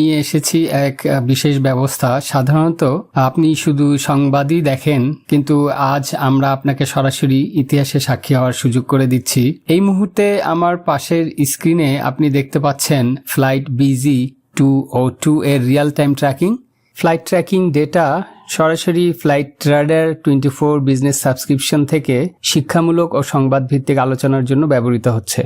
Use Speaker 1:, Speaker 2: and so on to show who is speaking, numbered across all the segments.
Speaker 1: নিয়ে এসেছি এক বিশেষ ব্যবস্থা। সাধারণত আপনি শুধু সংবাদই দেখেন, কিন্তু আজ আমরা আপনাকে সরাসরি ইতিহাসে সাক্ষী হওয়ার সুযোগ করে দিচ্ছি। এই মুহূর্তে আমার পাশের স্ক্রিনে আপনি দেখতে পাচ্ছেন flight BG two O two এর real time tracking flight tracking data সরাসরি flight radar twenty four business subscription থেকে শিক্ষামূলক ও সংবাদ ভিত্তিক আলোচনার জন্য ব্যবহৃত হচ্ছে।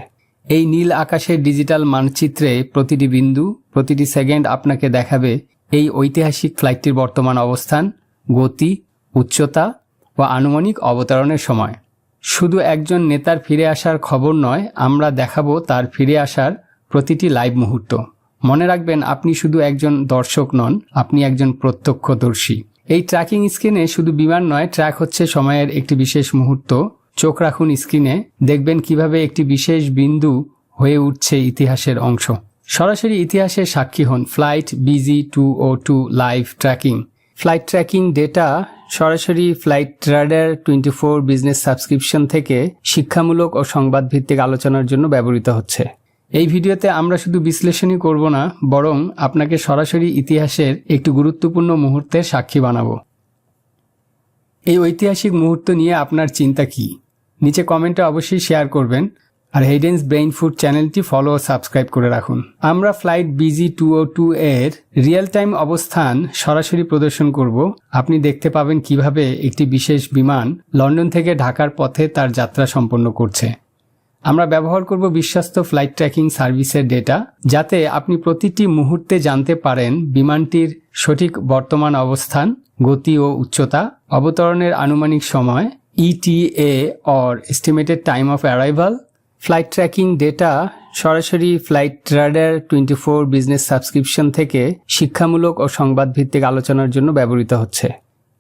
Speaker 1: এই নীল আকাশের ডিজিটাল মানচিত্রে প্রতিটি বিন্দু, প্রতিটি সেকেন্ড আপনাকে দেখাবে এই ঐতিহাসিক ফ্লাইটটির বর্তমান অবস্থান, গতি, উচ্চতা ও আনুমানিক অবতরণের সময়। শুধু একজন নেতার ফিরে আসার খবর নয়, আমরা দেখাবো তার ফিরে আসার প্রতিটি লাইভ মুহূর্ত। মনে রাখবেন, আপনি শুধু একজন দর্শক নন, আপনি একজন প্রত্যক্ষদর্শী। এই ট্র্যাকিং স্ক্রিনে শুধু বিমান নয়, ট্র্যাক হচ্ছে সময়ের একটি বিশেষ মুহূর্ত। চোখ রাখুন স্ক্রিনে, দেখবেন কীভাবে একটি বিশেষ বিন্দু হয়ে উঠছে ইতিহাসের অংশ। সরাসরি ইতিহাসের সাক্ষী হন flight BG two O two live tracking. Flight tracking data সরাসরি flight radar twenty four business subscription থেকে শিক্ষামূলক ও সংবাদ ভিত্তিক আলোচনার জন্য ব্যবহৃত হচ্ছে। এই ভিডিওতে আমরা শুধু বিশ্লেষণই করব না, বরং আপনাকে সরাসরি ইতিহাসের একটি গুরুত্বপূর্ণ মুহূর্তের সাক্ষী বানাবো। এই ঐতিহাসিক মুহূর্ত নিয়ে আপনার চিন্তা কি? নিচে কমেন্টে অবশ্যই শেয়ার করবেন। আর হেডেন্স ব্রেইন ফুড চ্যানেলটি ফলো ও সাবস্ক্রাইব করে রাখুন। আমরা flight BG two O two এর রিয়েল টাইম অবস্থান সরাসরি প্রদর্শন করব। আপনি দেখতে পাবেন কীভাবে একটি বিশেষ বিমান লন্ডন থেকে ঢাকার পথে তার যাত্রা সম্পন্ন করছে। আমরা ব্যবহার করব বিশ্বস্ত ফ্লাইট ট্র্যাকিং সার্ভিসের ডেটা যাতে আপনি প্রতিটি মুহূর্তে জানতে পারেন বিমানটির সঠিক বর্তমান অবস্থান, গতি ও উচ্চতা, অবতরণের আনুমানিক সময় E or estimated time of arrival. Flight tracking data সরাসরি flight radar twenty four business subscription থেকে শিক্ষামূলক ও সংবাদ ভিত্তিক আলোচনার জন্য ব্যবহৃত হচ্ছে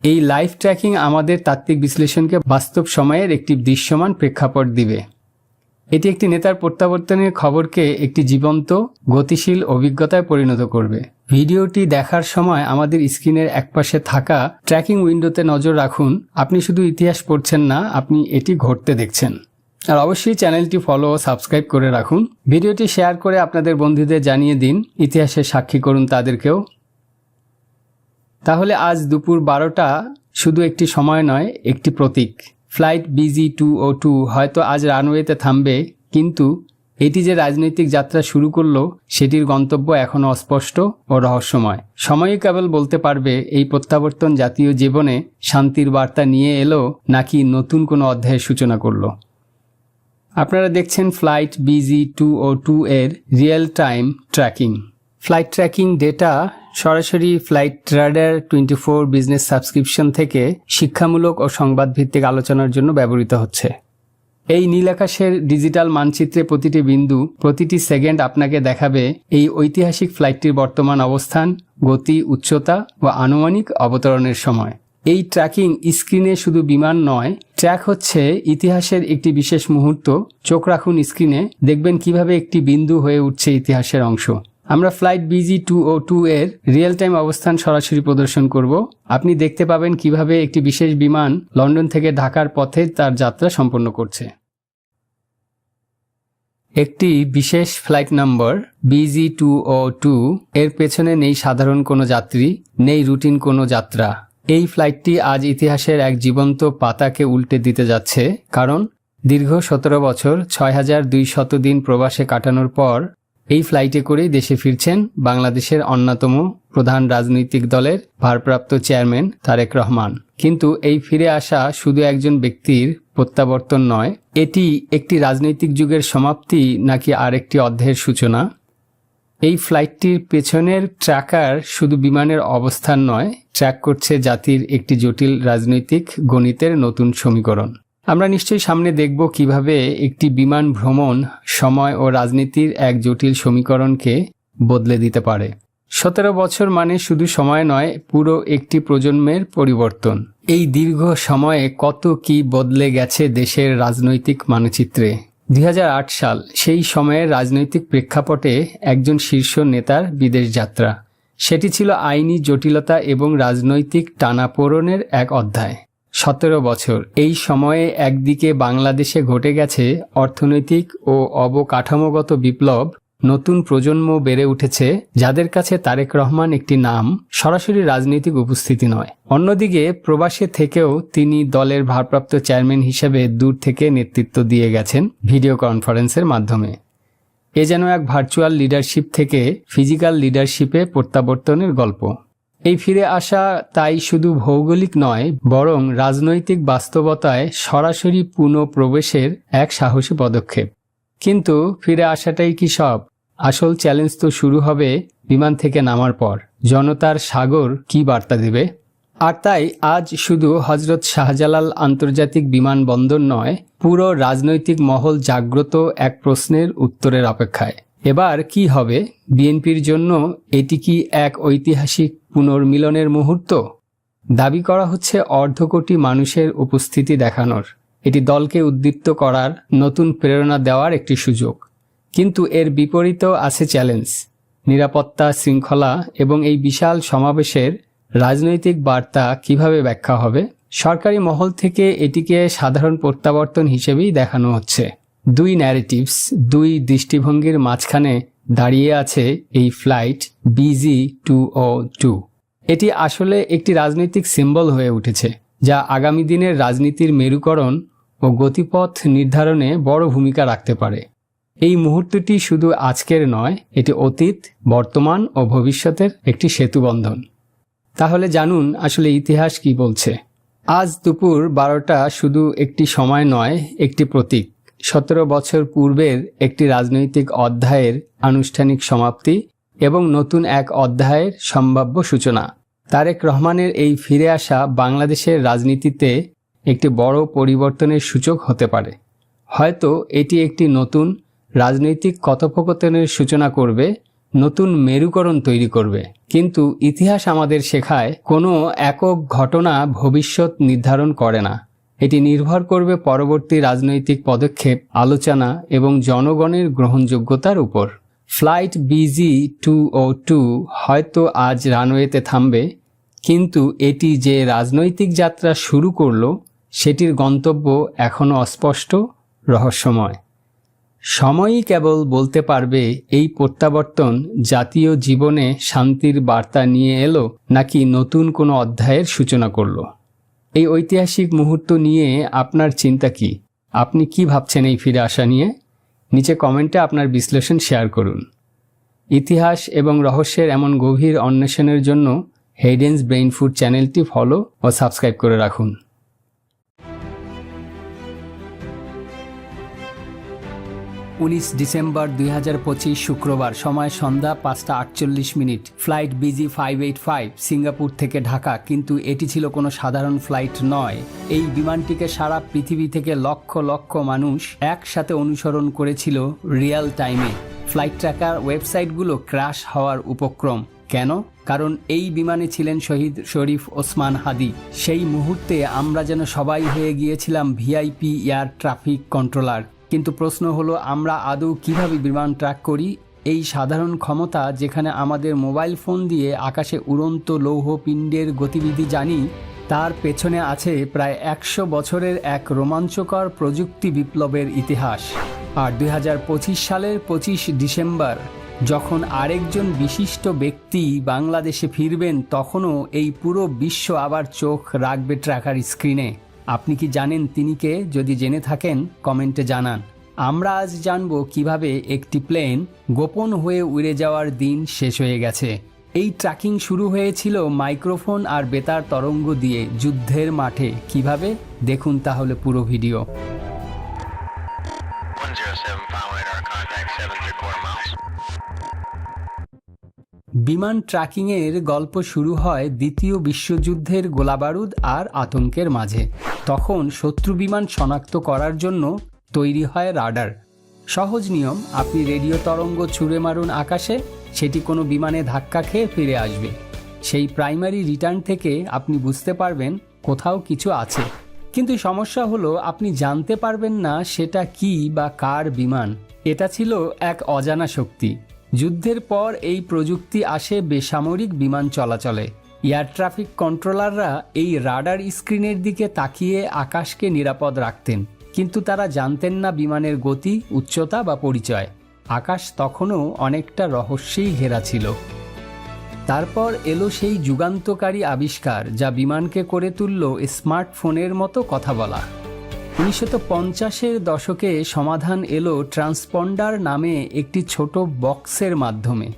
Speaker 1: এই লাইফ ট্র্যাকিং আমাদের তাত্ত্বিক বিশ্লেষণকে বাস্তব সময়ের একটি দৃশ্যমান প্রেক্ষাপট দিবে এটি একটি নেতার প্রত্যাবর্তনের খবরকে একটি জীবন্ত, গতিশীল অভিজ্ঞতায় পরিণত করবে। ভিডিওটি দেখার সময় আমাদের স্ক্রিনের একপাশে থাকা ট্র্যাকিং উইন্ডোতে নজর রাখুন, আপনি শুধু ইতিহাস পড়ছেন না, আপনি এটি ঘটতে দেখছেন। আর অবশ্যই চ্যানেলটি ফলো ও সাবস্ক্রাইব করে রাখুন। ভিডিওটি শেয়ার করে আপনাদের বন্ধুদের জানিয়ে দিন, ইতিহাসের সাক্ষী করুন তাদেরকেও। তাহলে আজ দুপুর বারোটা শুধু একটি সময় নয়, একটি প্রতীক। Flight B G two o two হয়তো আজ রানওয়েতে থামবে, কিন্তু এটি যে রাজনৈতিক যাত্রা শুরু করল, সেটির গন্তব্য এখনও অস্পষ্ট ও রহস্যময়। সময়ই কেবল বলতে পারবে, এই প্রত্যাবর্তন জাতীয় জীবনে শান্তির বার্তা নিয়ে এলো নাকি নতুন কোনো অধ্যায়ের সূচনা করল। আপনারা দেখছেন flight B G two o two এর real time tracking. Flight tracking data সরাসরি flight trader twenty four business subscription থেকে শিক্ষামূলক ও সংবাদ ভিত্তিক আলোচনার জন্য ব্যবহৃত হচ্ছে। এই নীল আকাশের ডিজিটাল মানচিত্রে প্রতিটি বিন্দু, প্রতিটি সেকেন্ড আপনাকে দেখাবে এই ঐতিহাসিক ফ্লাইটটির বর্তমান অবস্থান, গতি, উচ্চতা ও আনুমানিক অবতরণের সময়। এই ট্র্যাকিং স্ক্রিনে শুধু বিমান নয় ট্র্যাক হচ্ছে ইতিহাসের একটি বিশেষ মুহূর্ত। চোখ রাখুন স্ক্রিনে দেখবেন কীভাবে একটি বিন্দু হয়ে উঠছে ইতিহাসের অংশ। আমরা flight B G two o two এর রিয়েল টাইম অবস্থান সরাসরি প্রদর্শন করব। আপনি দেখতে পাবেন কীভাবে একটি বিশেষ বিমান লন্ডন থেকে ঢাকার পথে তার যাত্রা সম্পন্ন করছে। একটি বিশেষ flight number B G two o two এর পেছনে নেই সাধারণ কোনো যাত্রী, নেই রুটিন কোনো যাত্রা। এই ফ্লাইটটি আজ ইতিহাসের এক জীবন্ত পাতাকে উল্টে দিতে যাচ্ছে, কারণ দীর্ঘ সতেরো বছর ছয় হাজার দুই শত দিন প্রবাসে কাটানোর পর এই ফ্লাইটে করেই দেশে ফিরছেন বাংলাদেশের অন্যতম প্রধান রাজনৈতিক দলের ভারপ্রাপ্ত চেয়ারম্যান তারেক রহমান। কিন্তু এই ফিরে আসা শুধু একজন ব্যক্তির প্রত্যাবর্তন নয়, এটি একটি রাজনৈতিক যুগের সমাপ্তি নাকি আরেকটি অধ্যায়ের সূচনা? এই ফ্লাইটটির পেছনের ট্র্যাকার শুধু বিমানের অবস্থান নয় ট্র্যাক করছে জাতির একটি জটিল রাজনৈতিক গণিতের নতুন সমীকরণ। আমরা নিশ্চয়ই সামনে দেখব কীভাবে একটি বিমান ভ্রমণ সময় ও রাজনীতির এক জটিল সমীকরণকে বদলে দিতে পারে। সতেরো বছর মানে শুধু সময় নয়, পুরো একটি প্রজন্মের পরিবর্তন। এই দীর্ঘ সময়ে কত কি বদলে গেছে দেশের রাজনৈতিক মানচিত্রে? দুই হাজার আট সাল, সেই সময়ের রাজনৈতিক প্রেক্ষাপটে একজন শীর্ষ নেতার বিদেশ যাত্রা। সেটি ছিল আইনি জটিলতা এবং রাজনৈতিক টানাপোড়নের এক অধ্যায়। সতেরো বছর। এই সময়ে একদিকে বাংলাদেশে ঘটে গেছে অর্থনৈতিক ও অবকাঠামোগত বিপ্লব, নতুন প্রজন্ম বেড়ে উঠেছে যাদের কাছে তারেক রহমান একটি নাম সরাসরি রাজনৈতিক উপস্থিতি নয়। অন্যদিকে প্রবাসে থেকেও তিনি দলের ভারপ্রাপ্ত চেয়ারম্যান হিসেবে দূর থেকে নেতৃত্ব দিয়ে গেছেন ভিডিও কনফারেন্সের মাধ্যমে। এ যেন এক ভার্চুয়াল লিডারশিপ থেকে ফিজিক্যাল লিডারশিপে প্রত্যাবর্তনের গল্প। এই ফিরে আসা তাই শুধু ভৌগোলিক নয়, বরং রাজনৈতিক বাস্তবতায় সরাসরি পুনঃপ্রবেশের এক সাহসী পদক্ষেপ। কিন্তু ফিরে আসাটাই কি সব? আসল চ্যালেঞ্জ তো শুরু হবে বিমান থেকে নামার পর। জনতার সাগর কি বার্তা দেবে? আর তাই আজ শুধু হজরত শাহজালাল আন্তর্জাতিক বিমানবন্দর নয়, পুরো রাজনৈতিক মহল জাগ্রত এক প্রশ্নের উত্তরের অপেক্ষায়। এবার কি হবে? বিএনপির জন্য এটি কি এক ঐতিহাসিক পুনর্মিলনের মুহূর্ত? দাবি করা হচ্ছে অর্ধকোটি মানুষের উপস্থিতি দেখানোর। এটি দলকে উদ্দীপ্ত করার নতুন প্রেরণা দেওয়ার একটি সুযোগ। কিন্তু এর বিপরীতেও আছে চ্যালেঞ্জ। নিরাপত্তা শৃঙ্খলা এবং এই বিশাল সমাবেশের রাজনৈতিক বার্তা কীভাবে ব্যাখ্যা হবে? সরকারি মহল থেকে এটিকে সাধারণ প্রত্যাবর্তন হিসেবেই দেখানো হচ্ছে। দুই ন্যারেটিভস দুই দৃষ্টিভঙ্গির মাঝখানে দাঁড়িয়ে আছে এই flight B G two o two এটি আসলে একটি রাজনৈতিক সিম্বল হয়ে উঠেছে, যা আগামী দিনের রাজনীতির মেরুকরণ ও গতিপথ নির্ধারণে বড় ভূমিকা রাখতে পারে। এই মুহূর্তটি শুধু আজকের নয়, এটি অতীত, বর্তমান ও ভবিষ্যতের একটি সেতুবন্ধন তাহলে জানুন আসলে ইতিহাস কি বলছে। আজ দুপুর বারোটা শুধু একটি সময় নয়, একটি প্রতীক। সতেরো বছর পূর্বের একটি রাজনৈতিক অধ্যায়ের আনুষ্ঠানিক সমাপ্তি এবং নতুন এক অধ্যায়ের সম্ভাব্য সূচনা। তারেক রহমানের এই ফিরে আসা বাংলাদেশের রাজনীতিতে একটি বড় পরিবর্তনের সূচক হতে পারে। হয়তো এটি একটি নতুন রাজনৈতিক কথোপকথনের সূচনা করবে, নতুন মেরুকরণ তৈরি করবে। কিন্তু ইতিহাস আমাদের শেখায় কোনো একক ঘটনা ভবিষ্যৎ নির্ধারণ করে না। এটি নির্ভর করবে পরবর্তী রাজনৈতিক পদক্ষেপ, আলোচনা এবং জনগণের গ্রহণযোগ্যতার উপর। Flight B G two o two হয়তো আজ রানওয়েতে থামবে, কিন্তু এটি যে রাজনৈতিক যাত্রা শুরু করল, সেটির গন্তব্য এখনও অস্পষ্ট, রহস্যময়। সময়ই কেবল বলতে পারবে, এই প্রত্যাবর্তন জাতীয় জীবনে শান্তির বার্তা নিয়ে এলো নাকি নতুন কোনো অধ্যায়ের সূচনা করল। এই ঐতিহাসিক মুহূর্ত নিয়ে আপনার চিন্তা কি? আপনি কি ভাবছেন এই ফিরে আসা নিয়ে? নিচে কমেন্টে আপনার বিশ্লেষণ শেয়ার করুন। ইতিহাস এবং রহস্যের এমন গভীর অন্বেষণের জন্য হেডেন্স ব্রেইন ফুড চ্যানেলটি ফলো ও সাবস্ক্রাইব করে রাখুন। উনিশ ডিসেম্বর দুই হাজার পঁচিশ শুক্রবার সময় সন্ধ্যা পাঁচটা আটচল্লিশ minute. Flight B G five eight five, Singapore থেকে ঢাকা। কিন্তু এটি ছিল কোনো সাধারণ ফ্লাইট নয়। এই বিমানটিকে সারা পৃথিবী থেকে লক্ষ লক্ষ মানুষ একসাথে অনুসরণ করেছিল রিয়েল টাইমে। ফ্লাইট ট্র্যাকার ওয়েবসাইটগুলো ক্র্যাশ হওয়ার উপক্রম। কেন? কারণ এই বিমানে ছিলেন শহীদ শরীফ ওসমান হাদি। সেই মুহূর্তে আমরা যেন সবাই হয়ে গিয়েছিলাম ভিআইপি এয়ার ট্রাফিক কন্ট্রোলার। কিন্তু প্রশ্ন হলো, আমরা আদৌ কীভাবে বিমান ট্র্যাক করি? এই সাধারণ ক্ষমতা যেখানে আমাদের মোবাইল ফোন দিয়ে আকাশে উড়ন্ত লৌহ পিণ্ডের গতিবিধি জানি, তার পেছনে আছে প্রায় একশো বছরের এক রোমাঞ্চকর প্রযুক্তি বিপ্লবের ইতিহাস। আর দুই হাজার পঁচিশ সালের পঁচিশ ডিসেম্বর, যখন আরেকজন বিশিষ্ট ব্যক্তি বাংলাদেশে ফিরবেন, তখনও এই পুরো বিশ্ব আবার চোখ রাখবে ট্র্যাকার স্ক্রিনে। আপনি কি জানেন তিনি কে? যদি জেনে থাকেন, কমেন্টে জানান। আমরা আজ জানব কীভাবে একটি প্লেন গোপন হয়ে উড়ে যাওয়ার দিন শেষ হয়ে গেছে। এই ট্র্যাকিং শুরু হয়েছিল মাইক্রোফোন আর বেতার তরঙ্গ দিয়ে যুদ্ধের মাঠে। কীভাবে? দেখুন তাহলে পুরো ভিডিও। বিমান ট্র্যাকিংয়ের গল্প শুরু হয় দ্বিতীয় বিশ্বযুদ্ধের গোলাবারুদ আর আতঙ্কের মাঝে। তখন শত্রু বিমান শনাক্ত করার জন্য তৈরি হয় রাডার। সহজ নিয়ম, আপনি রেডিও তরঙ্গ ছুঁড়ে মারুন আকাশে, সেটি কোনো বিমানে ধাক্কা খেয়ে ফিরে আসবে। সেই প্রাইমারি রিটার্ন থেকে আপনি বুঝতে পারবেন কোথাও কিছু আছে। কিন্তু সমস্যা হলো, আপনি জানতে পারবেন না সেটা কি বা কার বিমান। এটা ছিল এক অজানা শক্তি। যুদ্ধের পর এই প্রযুক্তি আসে বেসামরিক বিমান চলাচলে। এয়ার ট্রাফিক কন্ট্রোলাররা এই রাডার স্ক্রিনের দিকে তাকিয়ে আকাশকে নিরাপদ রাখতেন, কিন্তু তারা জানতেন না বিমানের গতি, উচ্চতা বা পরিচয়। আকাশ তখনও অনেকটা রহস্যেই ঘেরা ছিল। তারপর এলো সেই যুগান্তকারী আবিষ্কার, যা বিমানকে করে তুলল স্মার্টফোনের মতো কথা বলা। উনিশশো পঞ্চাশের দশকে সমাধান এলো ট্রান্সপন্ডার নামে একটি ছোট বক্সের মাধ্যমে।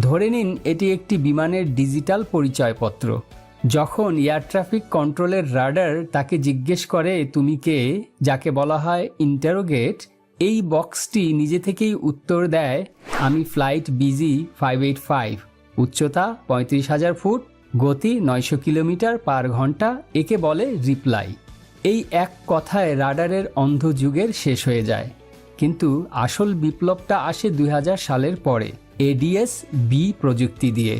Speaker 1: ধরে নিন, এটি একটি বিমানের ডিজিটাল পরিচয়পত্র। যখন এয়ার ট্রাফিক কন্ট্রোলের রাডার তাকে জিজ্ঞেস করে, তুমি কে? যাকে বলা হয় ইন্টারোগেট, এই বক্সটি নিজে থেকেই উত্তর দেয়, আমি flight B G five eight five. উচ্চতা পঁয়ত্রিশ হাজার ফুট, গতি নয়শো কিলোমিটার পার ঘণ্টা। একে বলে রিপ্লাই। এই এক কথায় রাডারের অন্ধ যুগের শেষ হয়ে যায়। কিন্তু আসল বিপ্লবটা আসে দুই হাজার সালের পরে এডিএস বি প্রযুক্তি দিয়ে।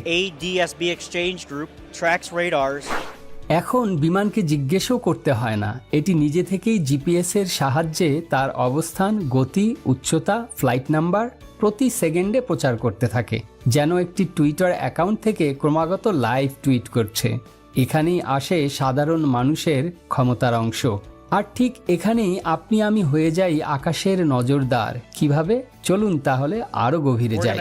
Speaker 1: এখন বিমানকে জিজ্ঞেসও করতে হয় না। এটি নিজে থেকেই জিপিএস এর সাহায্যে তার অবস্থান গতি উচ্চতা ফ্লাইট নাম্বার প্রতি সেকেন্ডে প্রচার করতে থাকে যেন একটি টুইটার অ্যাকাউন্ট থেকে ক্রমাগত লাইভ টুইট করছে। এখানেই আসে সাধারণ মানুষের ক্ষমতার অংশ। আর ঠিক এখানেই আপনি আমি হয়ে যাই আকাশের নজরদার। কীভাবে? চলুন তাহলে আরও গভীরে যাই.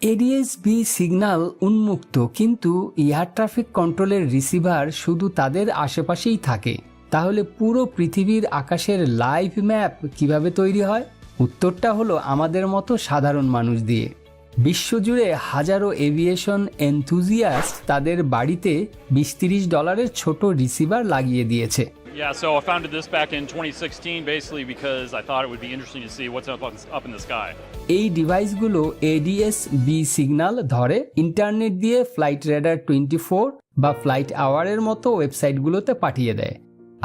Speaker 1: এডিএসবি সিগন্যাল উন্মুক্ত কিন্তু এয়ার ট্রাফিক কন্ট্রোলের রিসিভার শুধু তাদের আশেপাশেই থাকে। তাহলে পুরো পৃথিবীর আকাশের লাইভ ম্যাপ কীভাবে তৈরি হয়? উত্তরটা হলো আমাদের মতো সাধারণ মানুষ দিয়ে। বিশ্বজুড়ে হাজারো এভিয়েশন এনথুজিয়াস্ট তাদের বাড়িতে বিশ তিরিশ ডলারের ছোট রিসিভার লাগিয়ে দিয়েছে
Speaker 2: Yeah, so I founded this back in 2016 basically because I thought it would be interesting to see what's up, up in the sky.
Speaker 1: এই ডিভাইসগুলো এডিএস বি সিগন্যাল ধরে ইন্টারনেট দিয়ে ফ্লাইট রেডার টোয়েন্টি ফোর বা flight আওয়ারের মতো ওয়েবসাইটগুলোতে পাঠিয়ে দেয়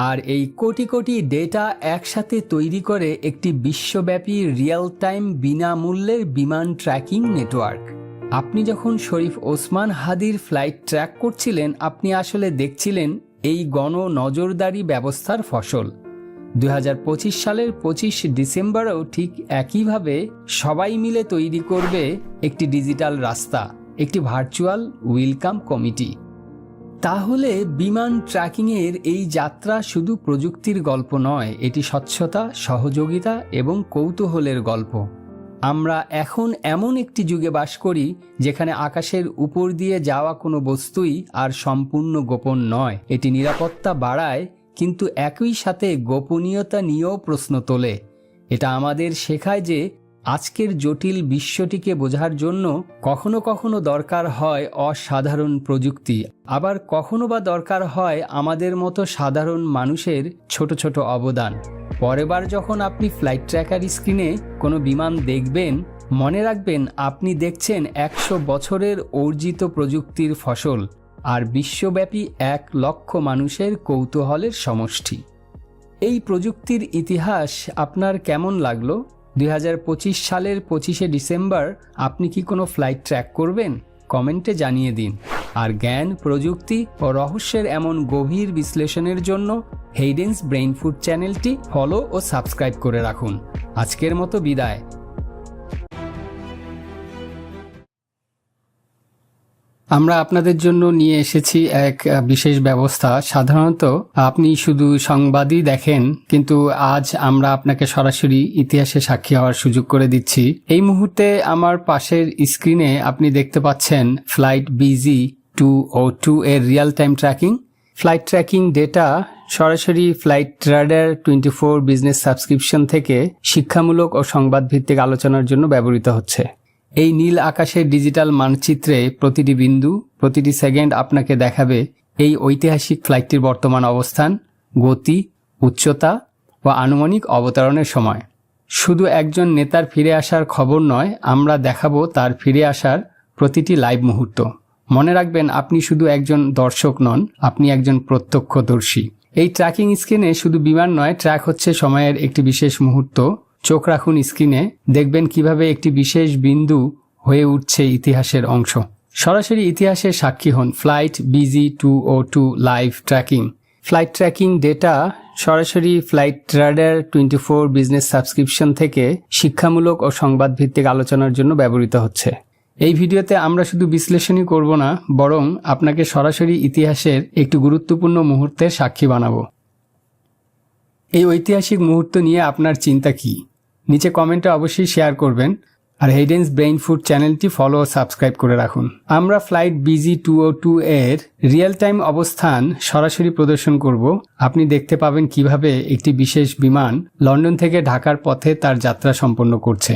Speaker 1: আর এই কোটি কোটি ডেটা একসাথে তৈরি করে একটি বিশ্বব্যাপী রিয়েল টাইম বিনামূল্যের বিমান ট্র্যাকিং নেটওয়ার্ক। আপনি যখন শরীফ ওসমান হাদির ফ্লাইট ট্র্যাক করছিলেন, আপনি আসলে দেখছিলেন এই গণ নজরদারি ব্যবস্থার ফসল। দু হাজার পঁচিশ সালের পঁচিশ ডিসেম্বরেও ঠিক একইভাবে সবাই মিলে তৈরি করবে একটি ডিজিটাল রাস্তা, একটি ভার্চুয়াল ওয়েলকাম কমিটি। তাহলে বিমান ট্র্যাকিংয়ের এই যাত্রা শুধু প্রযুক্তির গল্প নয়, এটি স্বচ্ছতা, সহযোগিতা এবং কৌতূহলের গল্প। আমরা এখন এমন একটি যুগে বাস করি, যেখানে আকাশের উপর দিয়ে যাওয়া কোনো বস্তুই আর সম্পূর্ণ গোপন নয়। এটি নিরাপত্তা বাড়ায়, কিন্তু একই সাথে গোপনীয়তা নিয়েও প্রশ্ন তোলে। এটা আমাদের শেখায় যে আজকের জটিল বিশ্বটিকে বোঝার জন্য কখনো কখনো দরকার হয় অসাধারণ প্রযুক্তি, আবার কখনো বা দরকার হয় আমাদের মতো সাধারণ মানুষের ছোট ছোট অবদান। পরেরবার যখন আপনি ফ্লাইট ট্র্যাকার স্ক্রিনে কোনো বিমান দেখবেন, মনে রাখবেন আপনি দেখছেন একশো বছরের অর্জিত প্রযুক্তির ফসল আর বিশ্বব্যাপী এক লক্ষ মানুষের কৌতূহলের সমষ্টি। এই প্রযুক্তির ইতিহাস আপনার কেমন লাগল? দুই হাজার পঁচিশ সালের পঁচিশে ডিসেম্বর আপনি কি কোনো ফ্লাইট ট্র্যাক করবেন? কমেন্টে জানিয়ে দিন। আর জ্ঞান, প্রযুক্তি ও রহস্যের এমন গভীর বিশ্লেষণের জন্য হেইডেন্স ব্রেইন ফুড চ্যানেলটি ফলো ও সাবস্ক্রাইব করে রাখুন। আজকের মতো বিদায়। আমরা আপনাদের জন্য নিয়ে এসেছি এক বিশেষ ব্যবস্থা। সাধারণত আপনি শুধু সংবাদই দেখেন, কিন্তু আজ আমরা আপনাকে সরাসরি ইতিহাসে সাক্ষী হওয়ার সুযোগ করে দিচ্ছি। এই মুহূর্তে আমার পাশের স্ক্রিনে আপনি দেখতে পাচ্ছেন flight B G two o two এর real time tracking flight tracking data সরাসরি flight radar twenty four business subscription থেকে শিক্ষামূলক ও সংবাদ ভিত্তিক আলোচনার জন্য ব্যবহৃত হচ্ছে। এই নীল আকাশের ডিজিটাল মানচিত্রে প্রতিটি বিন্দু, প্রতিটি সেকেন্ড আপনাকে দেখাবে এই ঐতিহাসিক ফ্লাইটটির বর্তমান অবস্থান, গতি, উচ্চতা ও আনুমানিক অবতরণের সময়। শুধু একজন নেতার ফিরে আসার খবর নয়, আমরা দেখাবো তার ফিরে আসার প্রতিটি লাইভ মুহূর্ত। মনে রাখবেন, আপনি শুধু একজন দর্শক নন, আপনি একজন প্রত্যক্ষদর্শী। এই ট্র্যাকিং স্ক্রিনে শুধু বিমান নয়, ট্র্যাক হচ্ছে সময়ের একটি বিশেষ মুহূর্ত। চোখ রাখুন স্ক্রিনে, দেখবেন কীভাবে একটি বিশেষ বিন্দু হয়ে উঠছে ইতিহাসের অংশ। সরাসরি ইতিহাসের সাক্ষী হন flight B G two o two live tracking. Flight tracking data সরাসরি flight radar twenty four business subscription থেকে শিক্ষামূলক ও সংবাদ ভিত্তিক আলোচনার জন্য ব্যবহৃত হচ্ছে। এই ভিডিওতে আমরা শুধু বিশ্লেষণই করব না, বরং আপনাকে সরাসরি ইতিহাসের একটি গুরুত্বপূর্ণ মুহূর্তের সাক্ষী বানাবো। এই ঐতিহাসিক মুহূর্ত নিয়ে আপনার চিন্তা কি? নিচে কমেন্টে অবশ্যই শেয়ার করবেন। আর হেডেন্স ব্রেইন ফুড চ্যানেলটি ফলো ও সাবস্ক্রাইব করে রাখুন। আমরা flight B G two o two এর রিয়েল টাইম অবস্থান সরাসরি প্রদর্শন করব। আপনি দেখতে পাবেন কীভাবে একটি বিশেষ বিমান লন্ডন থেকে ঢাকার পথে তার যাত্রা সম্পন্ন করছে।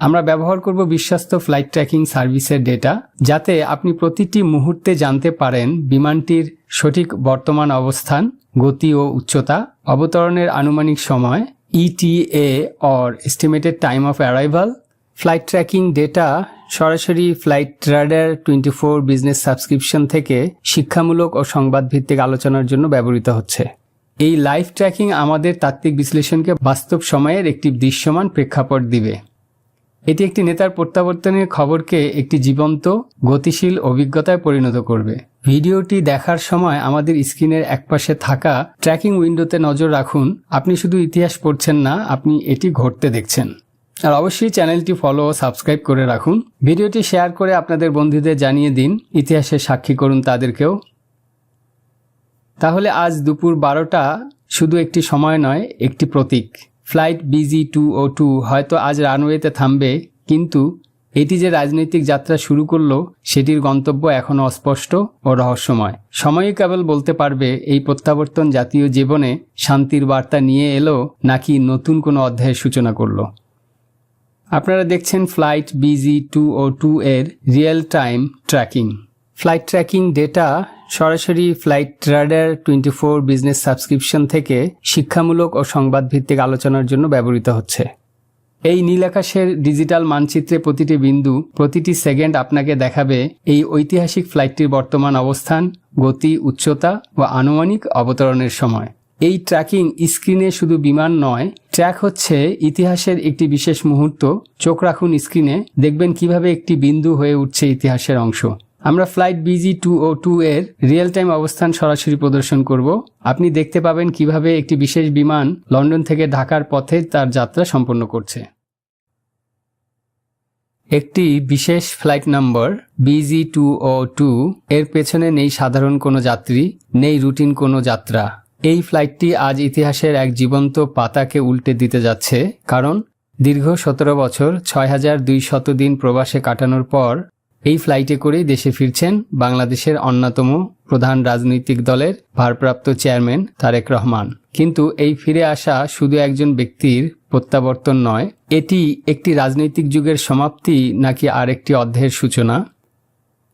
Speaker 1: আমরা ব্যবহার করব বিশ্বস্ত ফ্লাইট ট্র্যাকিং সার্ভিসের ডেটা যাতে আপনি প্রতিটি মুহূর্তে জানতে পারেন বিমানটির সঠিক বর্তমান অবস্থান, গতি ও উচ্চতা, অবতরণের আনুমানিক সময় E or estimated time of arrival. Flight tracking data সরাসরি flight radar twenty four business subscription থেকে শিক্ষামূলক ও সংবাদ ভিত্তিক আলোচনার জন্য ব্যবহৃত হচ্ছে এই লাইভ ট্র্যাকিং আমাদের তাত্ত্বিক বিশ্লেষণকে বাস্তব সময়ের একটি দৃশ্যমান প্রেক্ষাপট দিবে এটি একটি নেতার প্রত্যাবর্তনের খবরকে একটি জীবন্ত, গতিশীল অভিজ্ঞতায় পরিণত করবে। ভিডিওটি দেখার সময় আমাদের স্ক্রিনের একপাশে থাকা ট্র্যাকিং উইন্ডোতে নজর রাখুন, আপনি শুধু ইতিহাস পড়ছেন না, আপনি এটি ঘটতে দেখছেন। আর অবশ্যই চ্যানেলটি ফলো ও সাবস্ক্রাইব করে রাখুন। ভিডিওটি শেয়ার করে আপনাদের বন্ধুদের জানিয়ে দিন ইতিহাসের সাক্ষী করুন তাদেরকেও। তাহলে আজ দুপুর বারোটা শুধু একটি সময় নয়, একটি প্রতীক। Flight B G two o two. হয়তো আজ রানওয়েতে থামবে, কিন্তু এটি যে রাজনৈতিক যাত্রা শুরু করল, সেটির গন্তব্য এখনও অস্পষ্ট ও রহস্যময়। সময়ই কেবল বলতে পারবে, এই প্রত্যাবর্তন জাতীয় জীবনে শান্তির বার্তা নিয়ে এলো নাকি নতুন কোনো অধ্যায়ের সূচনা করল। আপনারা দেখছেন flight B G two o two এর real time tracking. Flight tracking data সরাসরি flight radar twenty four business subscription থেকে শিক্ষামূলক ও সংবাদ ভিত্তিক আলোচনার জন্য ব্যবহৃত হচ্ছে। এই নীল আকাশের ডিজিটাল মানচিত্রে প্রতিটি বিন্দু, প্রতিটি সেকেন্ড আপনাকে দেখাবে এই ঐতিহাসিক ফ্লাইটটির বর্তমান অবস্থান, গতি, উচ্চতা ও আনুমানিক অবতরণের সময়। এই ট্র্যাকিং স্ক্রিনে শুধু বিমান নয় ট্র্যাক হচ্ছে ইতিহাসের একটি বিশেষ মুহূর্ত। চোখ রাখুন স্ক্রিনে দেখবেন কীভাবে একটি বিন্দু হয়ে উঠছে ইতিহাসের অংশ। আমরা flight B G two o two এর রিয়েল টাইম অবস্থান সরাসরি প্রদর্শন করব। আপনি দেখতে পাবেন কীভাবে একটি বিশেষ বিমান লন্ডন থেকে ঢাকার পথে তার যাত্রা সম্পন্ন করছে। একটি বিশেষ flight number B G two o two এর পেছনে নেই সাধারণ কোনো যাত্রী, নেই রুটিন কোনো যাত্রা। এই ফ্লাইটটি আজ ইতিহাসের এক জীবন্ত পাতাকে উল্টে দিতে যাচ্ছে, কারণ দীর্ঘ সতেরো বছর, ছয় হাজার দুই শত দিন প্রবাসে কাটানোর পর এই ফ্লাইটে করেই দেশে ফিরছেন বাংলাদেশের অন্যতম প্রধান রাজনৈতিক দলের ভারপ্রাপ্ত চেয়ারম্যান তারেক রহমান। কিন্তু এই ফিরে আসা শুধু একজন ব্যক্তির প্রত্যাবর্তন নয়, এটি একটি রাজনৈতিক যুগের সমাপ্তি নাকি আরেকটি অধ্যায়ের সূচনা?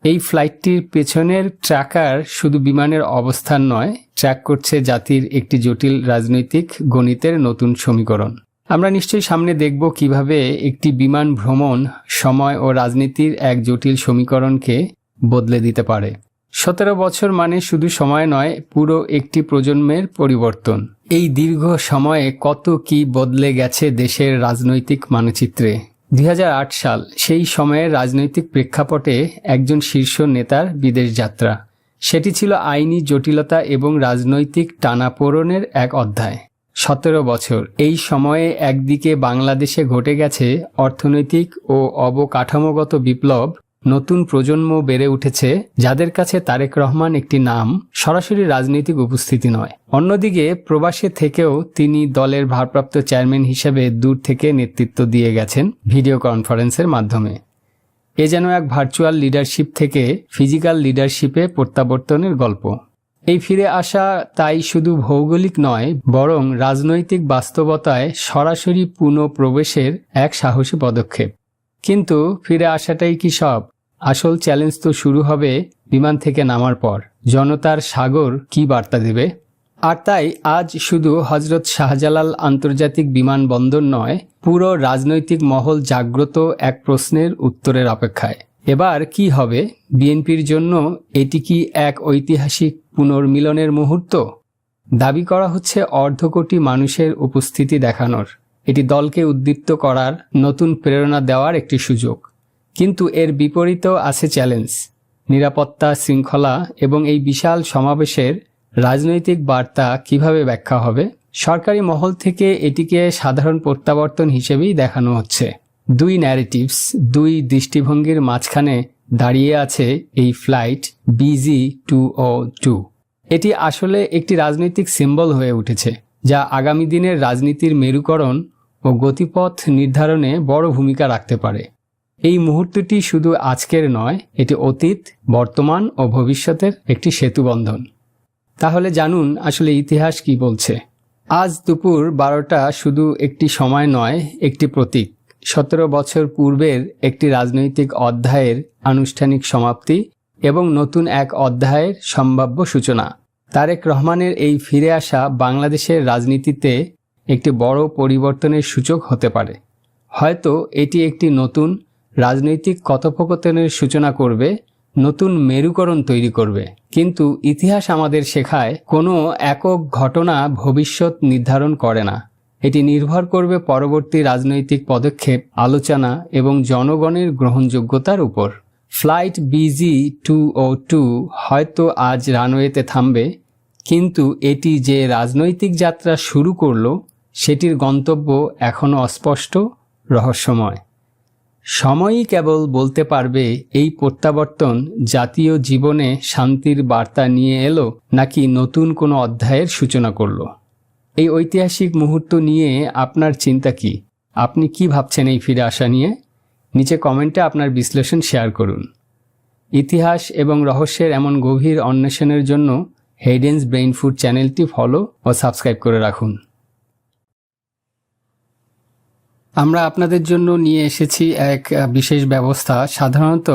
Speaker 1: এই ফ্লাইটটির পেছনের ট্র্যাকার শুধু বিমানের অবস্থান নয় ট্র্যাক করছে জাতির একটি জটিল রাজনৈতিক গণিতের নতুন সমীকরণ। আমরা নিশ্চয়ই সামনে দেখব কীভাবে একটি বিমান ভ্রমণ সময় ও রাজনীতির এক জটিল সমীকরণকে বদলে দিতে পারে। সতেরো বছর মানে শুধু সময় নয়, পুরো একটি প্রজন্মের পরিবর্তন। এই দীর্ঘ সময়ে কত কি বদলে গেছে দেশের রাজনৈতিক মানচিত্রে? দুই হাজার আট সাল, সেই সময়ের রাজনৈতিক প্রেক্ষাপটে একজন শীর্ষ নেতার বিদেশ যাত্রা। সেটি ছিল আইনি জটিলতা এবং রাজনৈতিক টানাপোড়নের এক অধ্যায়। সতেরো বছর। এই সময়ে একদিকে বাংলাদেশে ঘটে গেছে অর্থনৈতিক ও অবকাঠামোগত বিপ্লব, নতুন প্রজন্ম বেড়ে উঠেছে, যাদের কাছে তারেক রহমান একটি নাম সরাসরি রাজনৈতিক উপস্থিতি নয়। অন্যদিকে প্রবাসে থেকেও তিনি দলের ভারপ্রাপ্ত চেয়ারম্যান হিসেবে দূর থেকে নেতৃত্ব দিয়ে গেছেন ভিডিও কনফারেন্সের মাধ্যমে। এ যেন এক ভার্চুয়াল লিডারশিপ থেকে ফিজিক্যাল লিডারশিপে প্রত্যাবর্তনের গল্প। এই ফিরে আসা তাই শুধু ভৌগোলিক নয়, বরং রাজনৈতিক বাস্তবতায় সরাসরি পুনঃপ্রবেশের এক সাহসী পদক্ষেপ। কিন্তু ফিরে আসাটাই কি সব? আসল চ্যালেঞ্জ তো শুরু হবে বিমান থেকে নামার পর। জনতার সাগর কি বার্তা দেবে? আর তাই আজ শুধু হজরত শাহজালাল আন্তর্জাতিক বিমানবন্দর নয়, পুরো রাজনৈতিক মহল জাগ্রত এক প্রশ্নের উত্তরের অপেক্ষায়। এবার কি হবে? বিএনপির জন্য এটি কি এক ঐতিহাসিক পুনর্মিলনের মুহূর্ত? দাবি করা হচ্ছে অর্ধকোটি মানুষের উপস্থিতি দেখানোর। এটি দলকে উদ্দীপ্ত করার নতুন প্রেরণা দেওয়ার একটি সুযোগ। কিন্তু এর বিপরীতেও আছে চ্যালেঞ্জ। নিরাপত্তা শৃঙ্খলা এবং এই বিশাল সমাবেশের রাজনৈতিক বার্তা কীভাবে ব্যাখ্যা হবে? সরকারি মহল থেকে এটিকে সাধারণ প্রত্যাবর্তন হিসেবেই দেখানো হচ্ছে। দুই ন্যারেটিভস দুই দৃষ্টিভঙ্গির মাঝখানে দাঁড়িয়ে আছে এই flight B G two o two এটি আসলে একটি রাজনৈতিক সিম্বল হয়ে উঠেছে, যা আগামী দিনের রাজনীতির মেরুকরণ ও গতিপথ নির্ধারণে বড় ভূমিকা রাখতে পারে। এই মুহূর্তটি শুধু আজকের নয়, এটি অতীত, বর্তমান ও ভবিষ্যতের একটি সেতুবন্ধন তাহলে জানুন আসলে ইতিহাস কি বলছে। আজ দুপুর বারোটা শুধু একটি সময় নয়, একটি প্রতীক। সতেরো বছর পূর্বের একটি রাজনৈতিক অধ্যায়ের আনুষ্ঠানিক সমাপ্তি এবং নতুন এক অধ্যায়ের সম্ভাব্য সূচনা। তারেক রহমানের এই ফিরে আসা বাংলাদেশের রাজনীতিতে একটি বড় পরিবর্তনের সূচক হতে পারে। হয়তো এটি একটি নতুন রাজনৈতিক কথোপকথনের সূচনা করবে, নতুন মেরুকরণ তৈরি করবে। কিন্তু ইতিহাস আমাদের শেখায় কোনো একক ঘটনা ভবিষ্যৎ নির্ধারণ করে না। এটি নির্ভর করবে পরবর্তী রাজনৈতিক পদক্ষেপ, আলোচনা এবং জনগণের গ্রহণযোগ্যতার উপর। Flight B G two o two হয়তো আজ রানওয়েতে থামবে, কিন্তু এটি যে রাজনৈতিক যাত্রা শুরু করল, সেটির গন্তব্য এখনও অস্পষ্ট, রহস্যময়। সময়ই কেবল বলতে পারবে, এই প্রত্যাবর্তন জাতীয় জীবনে শান্তির বার্তা নিয়ে এলো নাকি নতুন কোনো অধ্যায়ের সূচনা করল। এই ঐতিহাসিক মুহূর্ত নিয়ে আপনার চিন্তা কি? আপনি কি ভাবছেন এই ফিরে আসা নিয়ে? নিচে কমেন্টে আপনার বিশ্লেষণ শেয়ার করুন। ইতিহাস এবং রহস্যের এমন গভীর অন্বেষণের জন্য হেডেন্স ব্রেইন ফুড চ্যানেলটি ফলো ও সাবস্ক্রাইব করে রাখুন। আমরা আপনাদের জন্য নিয়ে এসেছি এক বিশেষ ব্যবস্থা। সাধারণত